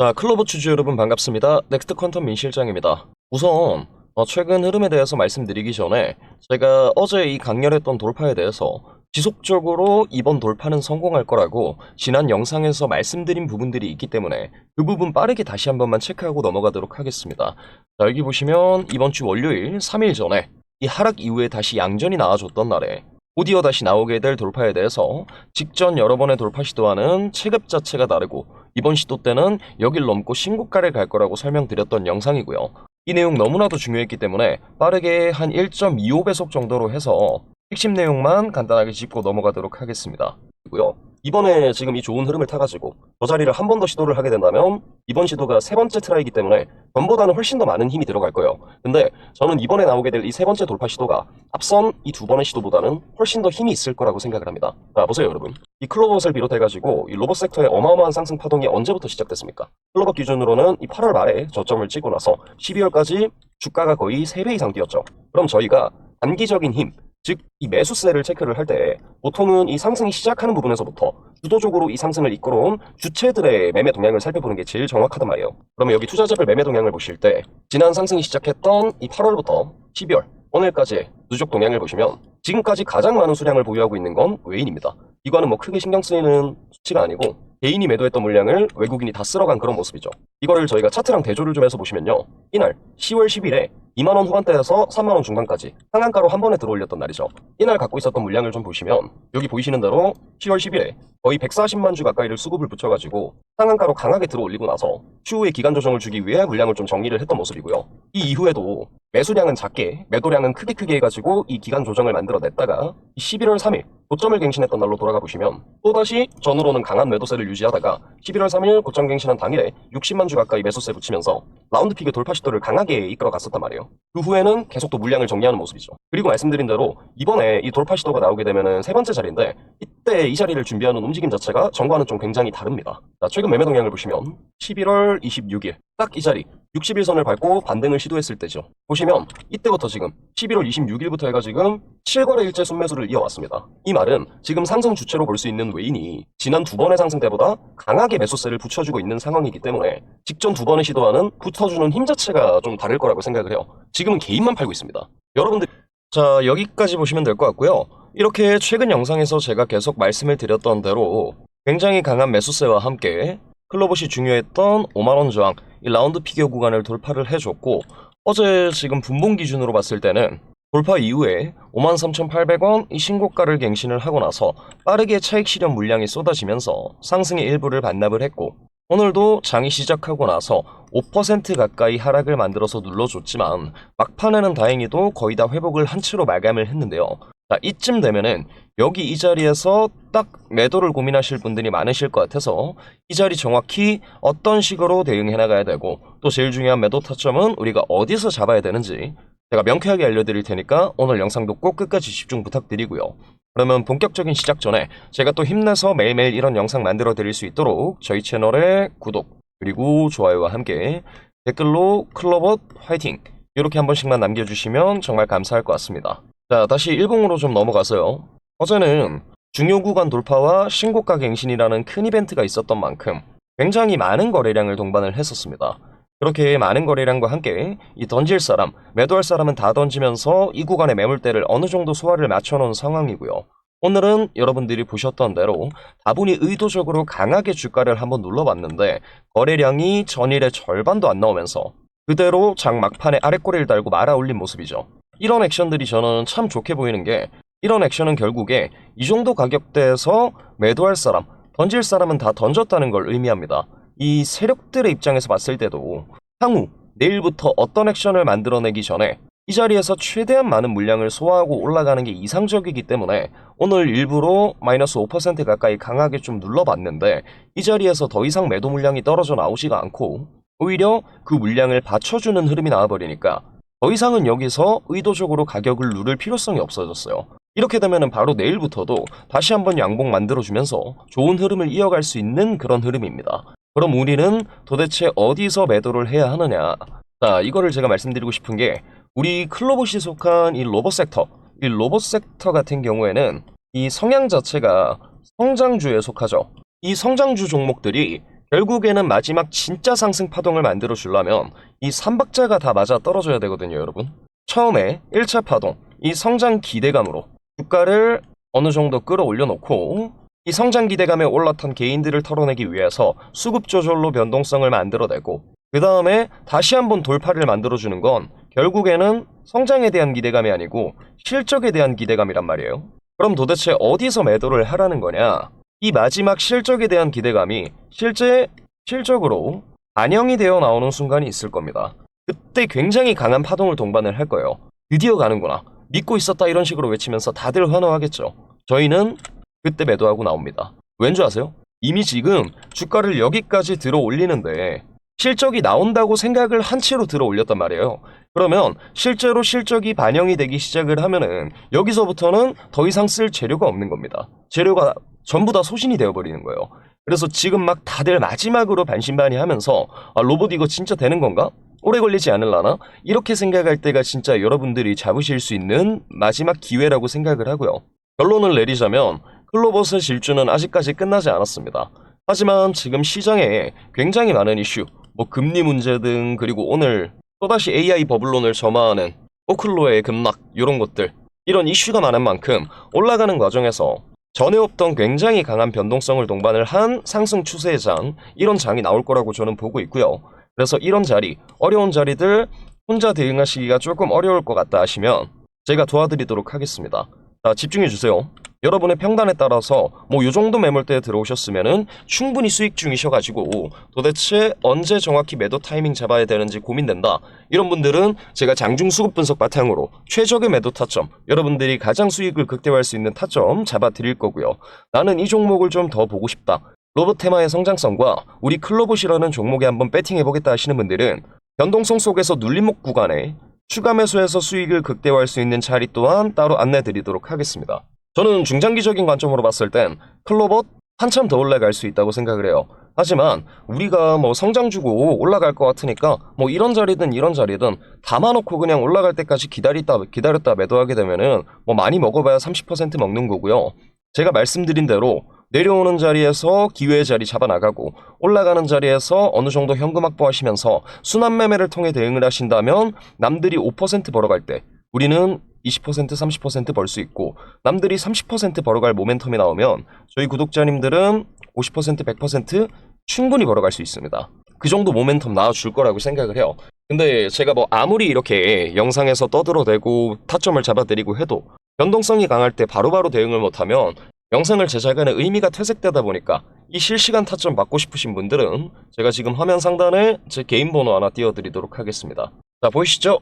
자, 클로버 주주 여러분 반갑습니다. 넥스트 퀀텀 민 실장입니다. 우선 어, 최근 흐름에 대해서 말씀드리기 전에 제가 어제 이 강렬했던 돌파에 대해서 지속적으로 이번 돌파는 성공할 거라고 지난 영상에서 말씀드린 부분들이 있기 때문에 그 부분 빠르게 다시 한 번만 체크하고 넘어가도록 하겠습니다. 자, 여기 보시면 이번 주 월요일 3일 전에 이 하락 이후에 다시 양전이 나와줬던 날에 곧이어 다시 나오게 될 돌파에 대해서 직전 여러 번의 돌파 시도와는 체급 자체가 다르고 이번 시도 때는 여길 넘고 신고가를 갈 거라고 설명드렸던 영상이고요. 이 내용 너무나도 중요했기 때문에 빠르게 한 1.25배속 정도로 해서 핵심 내용만 간단하게 짚고 넘어가도록 하겠습니다. 그리고요. 이번에 지금 이 좋은 흐름을 타가지고 저 자리를 한 번 더 시도를 하게 된다면 이번 시도가 세 번째 트라이기 때문에 전보다는 훨씬 더 많은 힘이 들어갈 거예요. 근데 저는 이번에 나오게 될 이 세 번째 돌파 시도가 앞선 이 두 번의 시도보다는 훨씬 더 힘이 있을 거라고 생각을 합니다. 자, 보세요, 여러분. 이 클로버봇을 비롯해가지고 이 로봇 섹터의 어마어마한 상승 파동이 언제부터 시작됐습니까? 클로버 기준으로는 이 8월 말에 저점을 찍고 나서 12월까지 주가가 거의 3배 이상 뛰었죠. 그럼 저희가 단기적인 힘, 즉 이 매수세를 체크를 할 때 보통은 이 상승이 시작하는 부분에서부터 주도적으로 이 상승을 이끌어온 주체들의 매매 동향을 살펴보는 게 제일 정확하단 말이에요. 그러면 여기 투자자별 매매 동향을 보실 때 지난 상승이 시작했던 이 8월부터 12월 오늘까지 누적 동향을 보시면 지금까지 가장 많은 수량을 보유하고 있는 건 외인입니다. 이거는 뭐 크게 신경 쓰이는 수치가 아니고 개인이 매도했던 물량을 외국인이 다 쓸어간 그런 모습이죠. 이거를 저희가 차트랑 대조를 좀 해서 보시면요. 이날 10월 10일에 2만원 후반대에서 3만원 중반까지 상한가로 한 번에 들어올렸던 날이죠. 이날 갖고 있었던 물량을 좀 보시면 여기 보이시는 대로 10월 10일에 거의 140만 주 가까이를 수급을 붙여가지고 상한가로 강하게 들어올리고 나서 추후에 기간 조정을 주기 위해 물량을 좀 정리를 했던 모습이고요. 이 이후에도 매수량은 작게 매도량은 크게 크게 해가지고 이 기간 조정을 만들어냈다가 11월 3일 고점을 갱신했던 날로 돌아가 보시면 또다시 전으로는 강한 매도세를 유지하다가 11월 3일 고점 갱신한 당일에 60만 주 가까이 매수세 붙이면서 라운드 픽의 돌파 시도를 강하게 이끌어 갔었단 말이에요. 그 후에는 계속 또 물량을 정리하는 모습이죠. 그리고 말씀드린 대로 이번에 이 돌파 시도가 나오게 되면은 세 번째 자리인데 이때 이 자리를 준비하는 움직임 자체가 전과는 좀 굉장히 다릅니다. 자, 최근 매매 동향을 보시면 11월 26일 딱 이 자리 60일선을 밟고 반등을 시도했을 때죠. 보시면 이때부터 지금 11월 26일부터 해가 지금 7거래 일제 순매수를 이어왔습니다. 이 말은 지금 상승 주체로 볼 수 있는 외인이 지난 두 번의 상승 때보다 강하게 매수세를 붙여주고 있는 상황이기 때문에 직전 두 번의 시도와는 붙어주는 힘 자체가 좀 다를 거라고 생각을 해요. 지금은 개인만 팔고 있습니다. 여러분들 자 여기까지 보시면 될 것 같고요. 이렇게 최근 영상에서 제가 계속 말씀을 드렸던 대로 굉장히 강한 매수세와 함께 클로봇이 중요했던 5만원 저항 이 라운드 피겨 구간을 돌파를 해줬고 어제 지금 분봉 기준으로 봤을 때는 돌파 이후에 53,800원 이 신고가를 갱신을 하고 나서 빠르게 차익 실현 물량이 쏟아지면서 상승의 일부를 반납을 했고 오늘도 장이 시작하고 나서 5% 가까이 하락을 만들어서 눌러줬지만 막판에는 다행히도 거의 다 회복을 한 채로 마감을 했는데요. 자, 이쯤 되면은 여기 이 자리에서 딱 매도를 고민하실 분들이 많으실 것 같아서 이 자리 정확히 어떤 식으로 대응해 나가야 되고 또 제일 중요한 매도 타점은 우리가 어디서 잡아야 되는지 제가 명쾌하게 알려드릴 테니까 오늘 영상도 꼭 끝까지 집중 부탁드리고요. 그러면 본격적인 시작 전에 제가 또 힘내서 매일매일 이런 영상 만들어 드릴 수 있도록 저희 채널의 구독 그리고 좋아요와 함께 댓글로 클로봇 화이팅 이렇게 한 번씩만 남겨주시면 정말 감사할 것 같습니다. 자 다시 일봉으로 좀 넘어가서요. 어제는 중요 구간 돌파와 신고가 갱신이라는 큰 이벤트가 있었던 만큼 굉장히 많은 거래량을 동반을 했었습니다. 그렇게 많은 거래량과 함께 이 던질 사람, 매도할 사람은 다 던지면서 이 구간의 매물대를 어느 정도 소화를 맞춰놓은 상황이고요. 오늘은 여러분들이 보셨던 대로 다분히 의도적으로 강하게 주가를 한번 눌러봤는데 거래량이 전일의 절반도 안 나오면서 그대로 장 막판에 아랫꼬리를 달고 말아 올린 모습이죠. 이런 액션들이 저는 참 좋게 보이는 게 이런 액션은 결국에 이 정도 가격대에서 매도할 사람, 던질 사람은 다 던졌다는 걸 의미합니다. 이 세력들의 입장에서 봤을 때도 향후 내일부터 어떤 액션을 만들어내기 전에 이 자리에서 최대한 많은 물량을 소화하고 올라가는 게 이상적이기 때문에 오늘 일부러 마이너스 5% 가까이 강하게 좀 눌러봤는데 이 자리에서 더 이상 매도 물량이 떨어져 나오지가 않고 오히려 그 물량을 받쳐주는 흐름이 나와버리니까 더 이상은 여기서 의도적으로 가격을 누를 필요성이 없어졌어요. 이렇게 되면 바로 내일부터도 다시 한번 양봉 만들어주면서 좋은 흐름을 이어갈 수 있는 그런 흐름입니다. 그럼 우리는 도대체 어디서 매도를 해야 하느냐? 자, 이거를 제가 말씀드리고 싶은 게 우리 클로봇이 속한 이 로봇 섹터, 이 로봇 섹터 같은 경우에는 이 성향 자체가 성장주에 속하죠. 이 성장주 종목들이 결국에는 마지막 진짜 상승 파동을 만들어 주려면 이 삼박자가 다 맞아 떨어져야 되거든요, 여러분. 처음에 1차 파동, 이 성장 기대감으로 주가를 어느 정도 끌어올려 놓고 이 성장 기대감에 올라탄 개인들을 털어내기 위해서 수급 조절로 변동성을 만들어내고 그 다음에 다시 한번 돌파를 만들어주는 건 결국에는 성장에 대한 기대감이 아니고 실적에 대한 기대감이란 말이에요. 그럼 도대체 어디서 매도를 하라는 거냐? 이 마지막 실적에 대한 기대감이 실제 실적으로 반영이 되어 나오는 순간이 있을 겁니다. 그때 굉장히 강한 파동을 동반을 할 거예요. 드디어 가는구나. 믿고 있었다 이런 식으로 외치면서 다들 환호하겠죠. 저희는 그때 매도하고 나옵니다. 왠지 아세요? 이미 지금 주가를 여기까지 들어 올리는데 실적이 나온다고 생각을 한 채로 들어 올렸단 말이에요. 그러면 실제로 실적이 반영이 되기 시작을 하면은 여기서부터는 더 이상 쓸 재료가 없는 겁니다. 재료가 전부 다 소진이 되어버리는 거예요. 그래서 지금 막 다들 마지막으로 반신반의 하면서 아, 로봇 이거 진짜 되는 건가? 오래 걸리지 않을라나? 이렇게 생각할 때가 진짜 여러분들이 잡으실 수 있는 마지막 기회라고 생각을 하고요. 결론을 내리자면 클로버스의 질주는 아직까지 끝나지 않았습니다. 하지만 지금 시장에 굉장히 많은 이슈, 뭐 금리 문제 등 그리고 오늘 또다시 AI 버블론을 점화하는 오클로의 급락 이런 것들 이런 이슈가 많은 만큼 올라가는 과정에서 전에 없던 굉장히 강한 변동성을 동반을 한 상승 추세의 장 이런 장이 나올 거라고 저는 보고 있고요. 그래서 이런 자리 어려운 자리들 혼자 대응하시기가 조금 어려울 것 같다 하시면 제가 도와드리도록 하겠습니다. 자 집중해 주세요. 여러분의 평단에 따라서 뭐 요 정도 매물대에 들어오셨으면은 충분히 수익 중이셔가지고 도대체 언제 정확히 매도 타이밍 잡아야 되는지 고민된다. 이런 분들은 제가 장중 수급 분석 바탕으로 최적의 매도 타점, 여러분들이 가장 수익을 극대화할 수 있는 타점 잡아 드릴 거고요. 나는 이 종목을 좀 더 보고 싶다. 로봇 테마의 성장성과 우리 클로봇이라는 종목에 한번 배팅해 보겠다 하시는 분들은 변동성 속에서 눌림목 구간에 추가 매수해서 수익을 극대화할 수 있는 자리 또한 따로 안내 드리도록 하겠습니다. 저는 중장기적인 관점으로 봤을 땐 클로봇 한참 더 올라갈 수 있다고 생각을 해요. 하지만 우리가 뭐 성장 주고 올라갈 것 같으니까 뭐 이런 자리든 이런 자리든 담아놓고 그냥 올라갈 때까지 기다렸다 기다렸다 매도하게 되면은 뭐 많이 먹어봐야 30% 먹는 거고요. 제가 말씀드린 대로 내려오는 자리에서 기회의 자리 잡아나가고 올라가는 자리에서 어느 정도 현금 확보하시면서 순환 매매를 통해 대응을 하신다면 남들이 5% 벌어갈 때 우리는 20% 30%벌 수 있고 남들이 30% 벌어갈 모멘텀이 나오면 저희 구독자님들은 50% 100% 충분히 벌어갈 수 있습니다. 그 정도 모멘텀 나와줄 거라고 생각을 해요. 근데 제가 뭐 아무리 이렇게 영상에서 떠들어대고 타점을 잡아드리고 해도 변동성이 강할 때 바로바로 대응을 못하면 영상을 제작하는 의미가 퇴색되다 보니까 이 실시간 타점 받고 싶으신 분들은 제가 지금 화면 상단에 제 개인 번호 하나 띄워드리도록 하겠습니다. 자 보이시죠?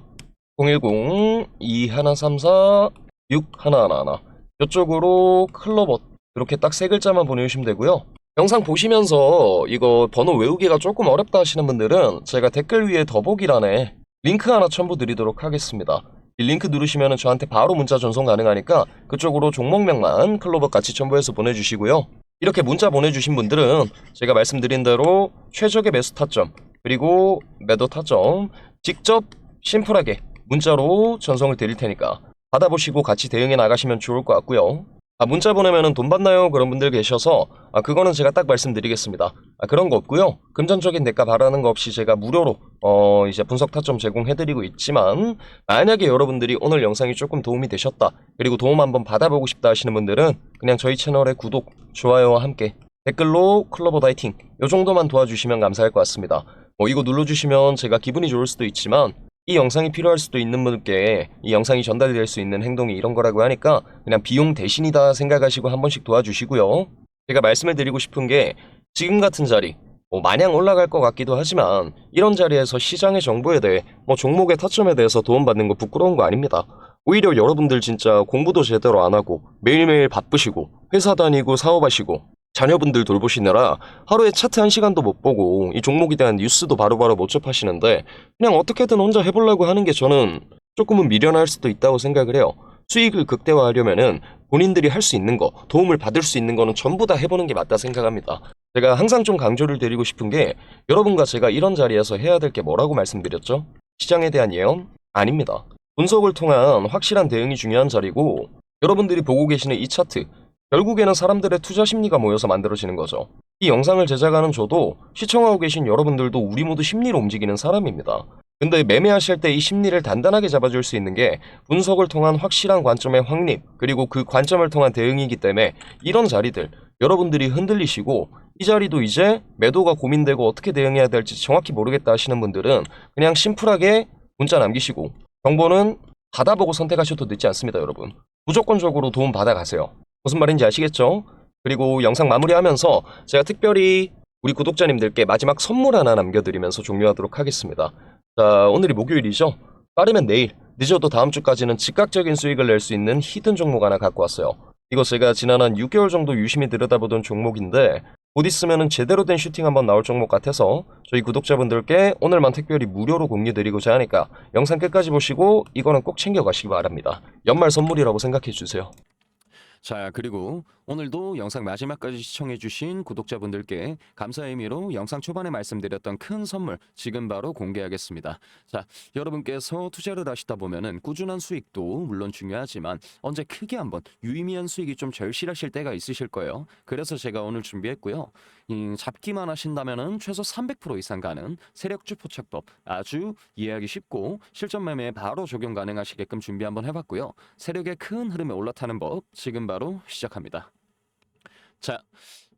010-2134-6111 이쪽으로 클로봇 이렇게 딱 세 글자만 보내주시면 되고요. 영상 보시면서 이거 번호 외우기가 조금 어렵다 하시는 분들은 제가 댓글 위에 더보기란에 링크 하나 첨부 드리도록 하겠습니다. 이 링크 누르시면 저한테 바로 문자 전송 가능하니까 그쪽으로 종목명만 클로버 같이 첨부해서 보내주시고요. 이렇게 문자 보내주신 분들은 제가 말씀드린 대로 최적의 매수 타점 그리고 매도 타점 직접 심플하게 문자로 전송을 드릴 테니까 받아보시고 같이 대응해 나가시면 좋을 것 같고요. 아, 문자 보내면은 돈 받나요? 그런 분들 계셔서 아, 그거는 제가 딱 말씀드리겠습니다. 아, 그런 거 없고요. 금전적인 대가 바라는 거 없이 제가 무료로 어, 이제 분석 타점 제공해드리고 있지만 만약에 여러분들이 오늘 영상이 조금 도움이 되셨다 그리고 도움 한번 받아보고 싶다 하시는 분들은 그냥 저희 채널의 구독, 좋아요와 함께 댓글로 클로버 다이팅 요 정도만 도와주시면 감사할 것 같습니다. 뭐 이거 눌러주시면 제가 기분이 좋을 수도 있지만 이 영상이 필요할 수도 있는 분께 이 영상이 전달될 수 있는 행동이 이런 거라고 하니까 그냥 비용 대신이다 생각하시고 한 번씩 도와주시고요. 제가 말씀을 드리고 싶은 게 지금 같은 자리 뭐 마냥 올라갈 것 같기도 하지만 이런 자리에서 시장의 정보에 대해 뭐 종목의 타점에 대해서 도움받는 거 부끄러운 거 아닙니다. 오히려 여러분들 진짜 공부도 제대로 안 하고 매일매일 바쁘시고 회사 다니고 사업하시고 자녀분들 돌보시느라 하루에 차트 한 시간도 못 보고 이 종목에 대한 뉴스도 바로바로 못 접하시는데 그냥 어떻게든 혼자 해보려고 하는 게 저는 조금은 미련할 수도 있다고 생각을 해요. 수익을 극대화하려면은 본인들이 할 수 있는 거, 도움을 받을 수 있는 거는 전부 다 해보는 게 맞다 생각합니다. 제가 항상 좀 강조를 드리고 싶은 게 여러분과 제가 이런 자리에서 해야 될 게 뭐라고 말씀드렸죠? 시장에 대한 예언? 아닙니다. 분석을 통한 확실한 대응이 중요한 자리고 여러분들이 보고 계시는 이 차트 결국에는 사람들의 투자 심리가 모여서 만들어지는 거죠. 이 영상을 제작하는 저도 시청하고 계신 여러분들도 우리 모두 심리로 움직이는 사람입니다. 근데 매매하실 때 이 심리를 단단하게 잡아줄 수 있는 게 분석을 통한 확실한 관점의 확립, 그리고 그 관점을 통한 대응이기 때문에 이런 자리들, 여러분들이 흔들리시고 이 자리도 이제 매도가 고민되고 어떻게 대응해야 될지 정확히 모르겠다 하시는 분들은 그냥 심플하게 문자 남기시고 정보는 받아보고 선택하셔도 늦지 않습니다, 여러분. 무조건적으로 도움 받아가세요. 무슨 말인지 아시겠죠? 그리고 영상 마무리하면서 제가 특별히 우리 구독자님들께 마지막 선물 하나 남겨드리면서 종료하도록 하겠습니다. 자, 오늘이 목요일이죠? 빠르면 내일, 늦어도 다음 주까지는 즉각적인 수익을 낼 수 있는 히든 종목 하나 갖고 왔어요. 이거 제가 지난 한 6개월 정도 유심히 들여다보던 종목인데 곧 있으면은 제대로 된 슈팅 한번 나올 종목 같아서 저희 구독자분들께 오늘만 특별히 무료로 공유드리고자 하니까 영상 끝까지 보시고 이거는 꼭 챙겨가시기 바랍니다. 연말 선물이라고 생각해 주세요. 자, 그리고 오늘도 영상 마지막까지 시청해주신 구독자분들께 감사의 의미로 영상 초반에 말씀드렸던 큰 선물 지금 바로 공개하겠습니다. 자, 여러분께서 투자를 하시다 보면은 꾸준한 수익도 물론 중요하지만 언제 크게 한번 유의미한 수익이 좀 절실하실 때가 있으실 거예요. 그래서 제가 오늘 준비했고요. 이 잡기만 하신다면은 최소 300% 이상 가는 세력주 포착법 아주 이해하기 쉽고 실전 매매에 바로 적용 가능하시게끔 준비 한번 해봤고요. 세력의 큰 흐름에 올라타는 법 지금 바로 시작합니다. 자,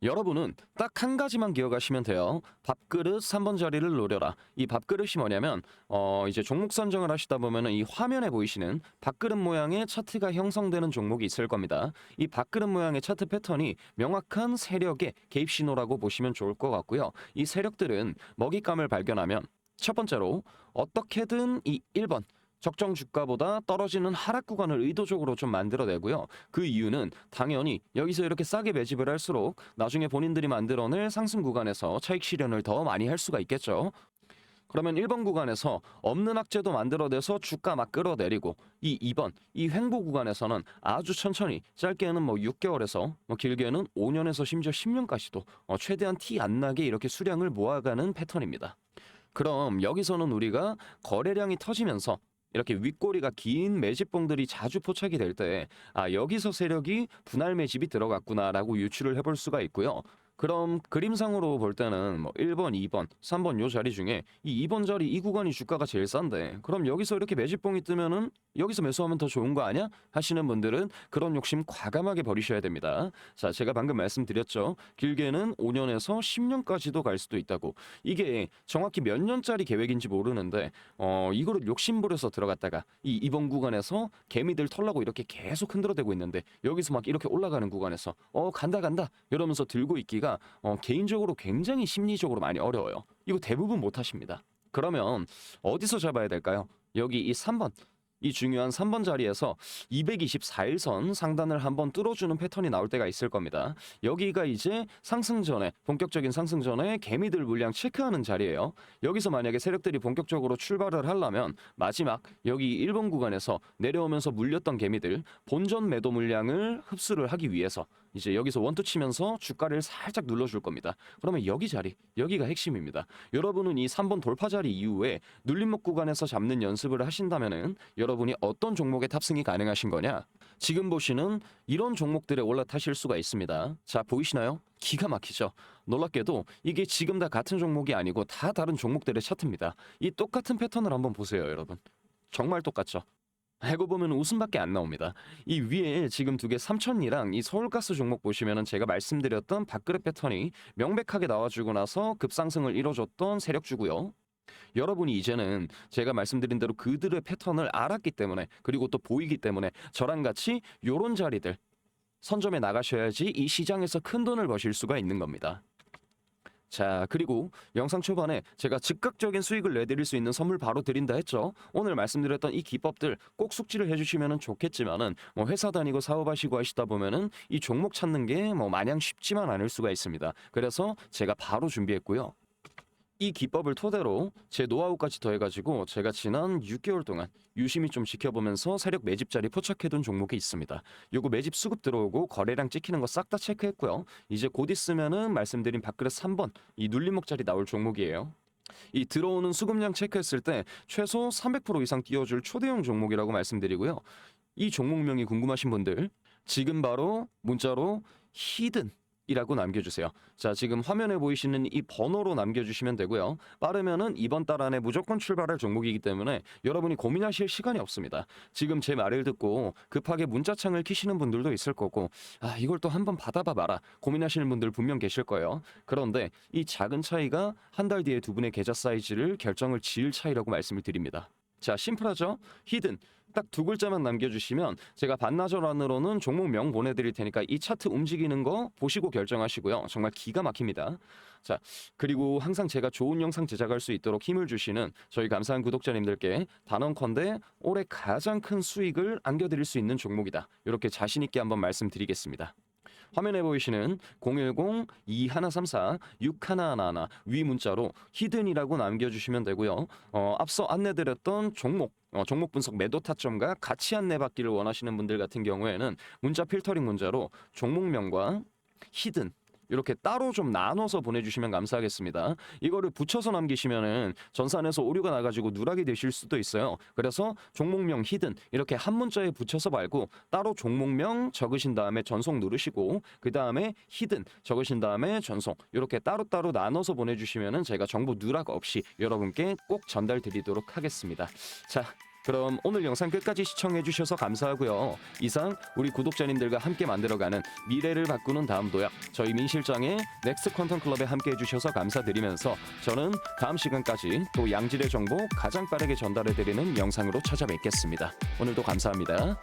여러분은 딱 한 가지만 기억하시면 돼요. 밥그릇 3번 자리를 노려라. 이 밥그릇이 뭐냐면 어 이제 종목 선정을 하시다 보면은 이 화면에 보이시는 밥그릇 모양의 차트가 형성되는 종목이 있을 겁니다. 이 밥그릇 모양의 차트 패턴이 명확한 세력의 개입 신호라고 보시면 좋을 것 같고요. 이 세력들은 먹잇감을 발견하면 첫 번째로 어떻게든 이 1번 적정 주가보다 떨어지는 하락 구간을 의도적으로 좀 만들어내고요. 그 이유는 당연히 여기서 이렇게 싸게 매집을 할수록 나중에 본인들이 만들어낼 상승 구간에서 차익 실현을 더 많이 할 수가 있겠죠. 그러면 1번 구간에서 없는 악재도 만들어내서 주가 막 끌어내리고 이 2번 이 횡보 구간에서는 아주 천천히 짧게는 뭐 6개월에서 뭐 길게는 5년에서 심지어 10년까지도 어, 최대한 티 안 나게 이렇게 수량을 모아가는 패턴입니다. 그럼 여기서는 우리가 거래량이 터지면서 이렇게 윗꼬리가 긴 매집봉들이 자주 포착이 될 때, 아, 여기서 세력이 분할 매집이 들어갔구나라고 유추를 해볼 수가 있고요. 그럼 그림상으로 볼 때는 뭐 1번, 2번, 3번 요 자리 중에 이 2번 자리 이 구간이 주가가 제일 싼데 그럼 여기서 이렇게 매집봉이 뜨면은 여기서 매수하면 더 좋은 거 아니야? 하시는 분들은 그런 욕심 과감하게 버리셔야 됩니다. 자, 제가 방금 말씀드렸죠. 길게는 5년에서 10년까지도 갈 수도 있다고. 이게 정확히 몇 년짜리 계획인지 모르는데 어, 이거를 욕심 부려서 들어갔다가 이 이번 구간에서 개미들 털라고 이렇게 계속 흔들어대고 있는데 여기서 막 이렇게 올라가는 구간에서 어 간다 간다 이러면서 들고 있기가 어, 개인적으로 굉장히 심리적으로 많이 어려워요. 이거 대부분 못 하십니다. 그러면 어디서 잡아야 될까요? 여기 이 3번 이 중요한 3번 자리에서 224일선 상단을 한번 뚫어주는 패턴이 나올 때가 있을 겁니다. 여기가 이제 상승 전에 본격적인 상승 전에 개미들 물량 체크하는 자리예요. 여기서 만약에 세력들이 본격적으로 출발을 하려면 마지막 여기 1번 구간에서 내려오면서 물렸던 개미들 본전 매도 물량을 흡수를 하기 위해서 이제 여기서 원투 치면서 주가를 살짝 눌러줄 겁니다. 그러면 여기 자리, 여기가 핵심입니다. 여러분은 이 3번 돌파 자리 이후에 눌림목 구간에서 잡는 연습을 하신다면은 여러분이 어떤 종목에 탑승이 가능하신 거냐? 지금 보시는 이런 종목들에 올라타실 수가 있습니다. 자, 보이시나요? 기가 막히죠. 놀랍게도 이게 지금 다 같은 종목이 아니고 다 다른 종목들의 차트입니다. 이 똑같은 패턴을 한번 보세요, 여러분. 정말 똑같죠. 알고 보면 웃음밖에 안 나옵니다. 이 위에 지금 두 개 삼천리랑 이 서울가스 종목 보시면은 제가 말씀드렸던 밥그릇 패턴이 명백하게 나와주고 나서 급상승을 이뤄줬던 세력주고요. 여러분이 이제는 제가 말씀드린 대로 그들의 패턴을 알았기 때문에 그리고 또 보이기 때문에 저랑 같이 요런 자리들 선점에 나가셔야지 이 시장에서 큰 돈을 버실 수가 있는 겁니다. 자, 그리고 영상 초반에 제가 즉각적인 수익을 내드릴 수 있는 선물 바로 드린다 했죠. 오늘 말씀드렸던 이 기법들 꼭 숙지를 해주시면 좋겠지만은 뭐 회사 다니고 사업하시고 하시다 보면은 이 종목 찾는 게 뭐 마냥 쉽지만 않을 수가 있습니다. 그래서 제가 바로 준비했고요. 이 기법을 토대로 제 노하우까지 더해가지고 제가 지난 6개월 동안 유심히 좀 지켜보면서 세력 매집 자리 포착해둔 종목이 있습니다. 요거 매집 수급 들어오고 거래량 찍히는 거 싹 다 체크했고요. 이제 곧 있으면은 말씀드린 밥그릇 3번 이 눌림목 자리 나올 종목이에요. 이 들어오는 수급량 체크했을 때 최소 300% 이상 띄워줄 초대형 종목이라고 말씀드리고요. 이 종목명이 궁금하신 분들 지금 바로 문자로 히든 이라고 남겨주세요. 자, 지금 화면에 보이시는 이 번호로 남겨주시면 되고요. 빠르면은 이번 달 안에 무조건 출발할 종목이기 때문에 여러분이 고민하실 시간이 없습니다. 지금 제 말을 듣고 급하게 문자창을 키시는 분들도 있을 거고, 아, 이걸 또 한번 받아봐 봐라. 고민하시는 분들 분명 계실 거예요. 그런데 이 작은 차이가 한 달 뒤에 두 분의 계좌 사이즈를 결정을 지을 차이라고 말씀을 드립니다. 자, 심플하죠? 히든. 딱 두 글자만 남겨주시면 제가 반나절 안으로는 종목명 보내드릴 테니까 이 차트 움직이는 거 보시고 결정하시고요. 정말 기가 막힙니다. 자, 그리고 항상 제가 좋은 영상 제작할 수 있도록 힘을 주시는 저희 감사한 구독자님들께 단언컨대 올해 가장 큰 수익을 안겨드릴 수 있는 종목이다. 이렇게 자신있게 한번 말씀드리겠습니다. 화면에 보이시는 010-2134-6111 위 문자로 히든이라고 남겨주시면 되고요. 어, 앞서 안내드렸던 종목 어, 종목 분석 매도 타점과 같이 안내받기를 원하시는 분들 같은 경우에는 문자 필터링 문자로 종목명과 히든 이렇게 따로 좀 나눠서 보내주시면 감사하겠습니다. 이거를 붙여서 남기시면은 전산에서 오류가 나가지고 누락이 되실 수도 있어요. 그래서 종목명 히든 이렇게 한 문자에 붙여서 말고 따로 종목명 적으신 다음에 전송 누르시고 그 다음에 히든 적으신 다음에 전송 이렇게 따로따로 나눠서 보내주시면은 제가 정보 누락 없이 여러분께 꼭 전달 드리도록 하겠습니다. 자. 그럼 오늘 영상 끝까지 시청해 주셔서 감사하고요. 이상 우리 구독자님들과 함께 만들어가는 미래를 바꾸는 다음 도약 저희 민 실장의 넥스트 컨텐 클럽에 함께 해주셔서 감사드리면서 저는 다음 시간까지 또 양질의 정보 가장 빠르게 전달해 드리는 영상으로 찾아뵙겠습니다. 오늘도 감사합니다.